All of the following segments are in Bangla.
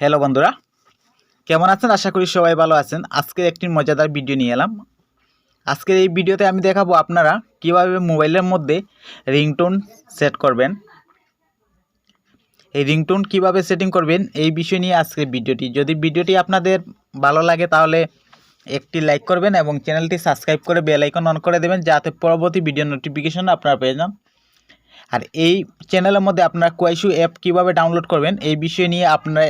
হ্যালো বন্ধুরা, কেমন আছেন? আশা করি সবাই ভালো আছেন। আজকে একটি মজাদার ভিডিও নিয়ে এলাম। আজকের এই ভিডিওতে আমি দেখাবো আপনারা কীভাবে মোবাইলের মধ্যে রিংটোন সেট করবেন। এই রিংটোন কীভাবে সেটিং করবেন, এই বিষয় নিয়ে আজকের ভিডিওটি যদি ভিডিওটি আপনাদের ভালো লাগে, তাহলে একটি লাইক করবেন এবং চ্যানেলটি সাবস্ক্রাইব করে বেল আইকন অন করে দেবেন, যাতে পরবর্তী ভিডিও নোটিফিকেশন আপনারা পেয়ে যান। আর এই চ্যানেলের মধ্যে আপনারা কোয়াইশু অ্যাপ কীভাবে ডাউনলোড করবেন, এই বিষয় নিয়ে আপনারা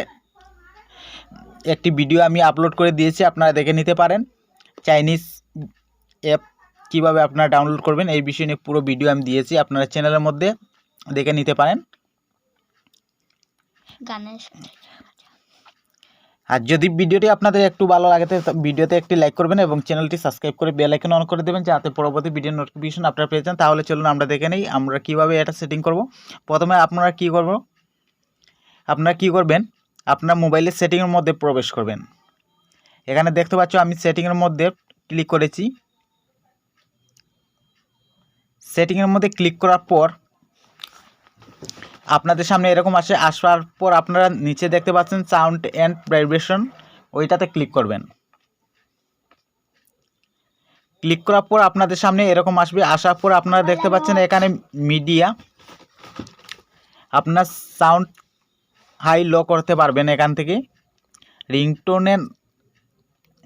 একটি ভিডিও আমি আপলোড করে দিয়েছি আপনারা দেখে নিতে পারেন। চাইনিজ অ্যাপ কীভাবে আপনারা ডাউনলোড করবেন এই বিষয় নিয়ে পুরো ভিডিও আমি দিয়েছি আপনারা চ্যানেলের মধ্যে দেখে নিতে পারেন। আর যদি ভিডিওটি আপনাদের একটু ভালো লাগে তো ভিডিওতে একটি লাইক করবেন এবং চ্যানেলটি সাবস্ক্রাইব করে বেল আইকন অন করে দেবেন যাতে পরবর্তী ভিডিও নোটিফিকেশন আপনারা পেয়ে যান। তাহলে চলুন আমরা দেখে নেই আমরা কীভাবে এটা সেটিং করব। প্রথমে আপনারা কি করব? আপনারা কি করবেন? আপনার মোবাইলের সেটিংয়ের মধ্যে প্রবেশ করবেন। এখানে দেখতে পাচ্ছ আমি সেটিংয়ের মধ্যে ক্লিক করেছি। সেটিংয়ের মধ্যে ক্লিক করার পর আপনাদের সামনে এরকম আসে, আসার পর আপনারা নিচে দেখতে পাচ্ছেন সাউন্ড অ্যান্ড ভাইব্রেশন, ওইটাতে ক্লিক করবেন। ক্লিক করার পর আপনাদের সামনে এরকম আসবে, আসার পর আপনারা দেখতে পাচ্ছেন এখানে মিডিয়া, আপনার সাউন্ড হাই লো করতে পারবেন এখান থেকে। রিংটোনের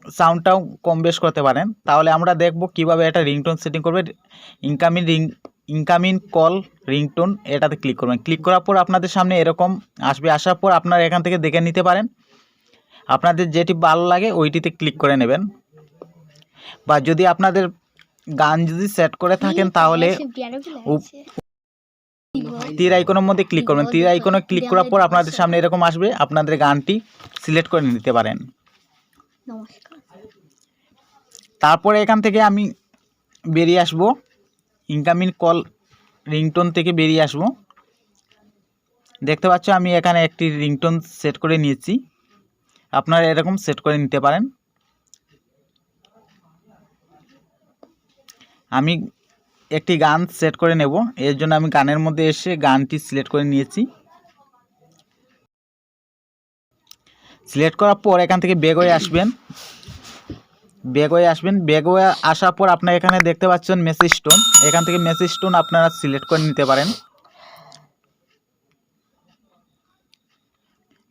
সাউন্ডটাও কম বেশ করতে পারেন। তাহলে আমরা দেখব কীভাবে এটা রিংটোন সেটিং করবে। Incoming ring incoming call ringtone এটাতে ক্লিক করবেন। ক্লিক করার পর আপনাদের সামনে এরকম আসবে। আসার পর আপনারা এখান থেকে দেখে নিতে পারেন। আপনাদের যেটি ভালো লাগে ওইটিতে ক্লিক করে নেবেন। বা যদি আপনাদের গান যদি সেট করে থাকেন তাহলে তীর আইকনের মধ্যে ক্লিক করবেন। তীর আইকনে ক্লিক করার পর আপনাদের সামনে এরকম আসবে। আপনাদের গানটি সিলেক্ট করে নিতে পারেন। তারপরে এখান থেকে আমি বেরিয়ে আসব। ইনকামিং কল রিংটোন থেকে বেরিয়ে আসব। দেখতে পাচ্ছ আমি এখানে একটি রিংটোন সেট করে নিয়েছি। আপনারা এরকম সেট করে নিতে পারেন। আমি একটি গান সেট করে নেব। এর জন্য আমি গানের মধ্যে এসে গানটি সিলেক্ট করে নিয়েছি। সিলেক্ট করার পর এখান থেকে বেগ হয়ে আসবেন। বেগ হয়ে আসবেন। বেগ হয়ে আসার পর আপনার এখানে দেখতে পাচ্ছেন মেসেজ স্টোন এখান থেকে মেসেজ স্টোন আপনারা সিলেক্ট করে নিতে পারেন।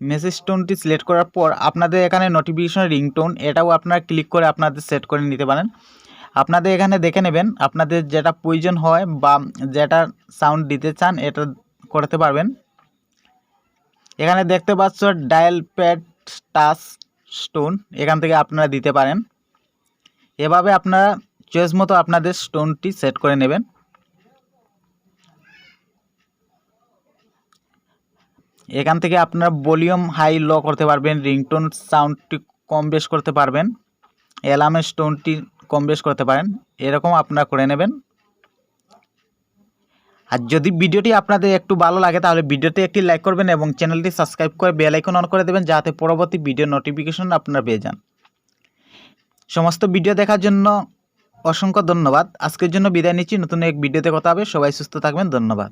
মেসেজ টোনটি সিলেক্ট করার পর আপনাদের এখানে নোটিফিকেশন রিংটোন এটাও আপনারা ক্লিক করে আপনাদের সেট করে নিতে পারেন। আপনাদের এখানে দেখে নেবেন, আপনাদের যেটা প্রয়োজন হয় বা যেটা সাউন্ড দিতে চান এটা করতে পারবেন। এখানে দেখতে পাচ্ছ ডায়াল প্যাড টাচ স্টোন এখান থেকে আপনারা দিতে পারেন। এভাবে আপনারা চয়েস মতো আপনাদের স্টোনটি সেট করে নেবেন। এখান থেকে আপনারা ভলিউম হাই লো করতে পারবেন রিংটোন সাউন্ডটি কম বেশ করতে পারবেন। অ্যালার্মের স্টোনটি কম বেশ করতে পারেন। এরকম আপনারা করে নেবেন। আর যদি ভিডিওটি আপনাদের একটু ভালো লাগে, তাহলে ভিডিওতে একটি লাইক করবেন এবং চ্যানেলটি সাবস্ক্রাইব করে বেল অন করে দেবেন, যাতে পরবর্তী ভিডিও নোটিফিকেশন আপনারা পেয়ে যান। সমস্ত ভিডিও দেখার জন্য অসংখ্য ধন্যবাদ। আজকের জন্য বিদায় নিচ্ছি। নতুন এক ভিডিওতে কথা হবে। সবাই সুস্থ থাকবেন। ধন্যবাদ।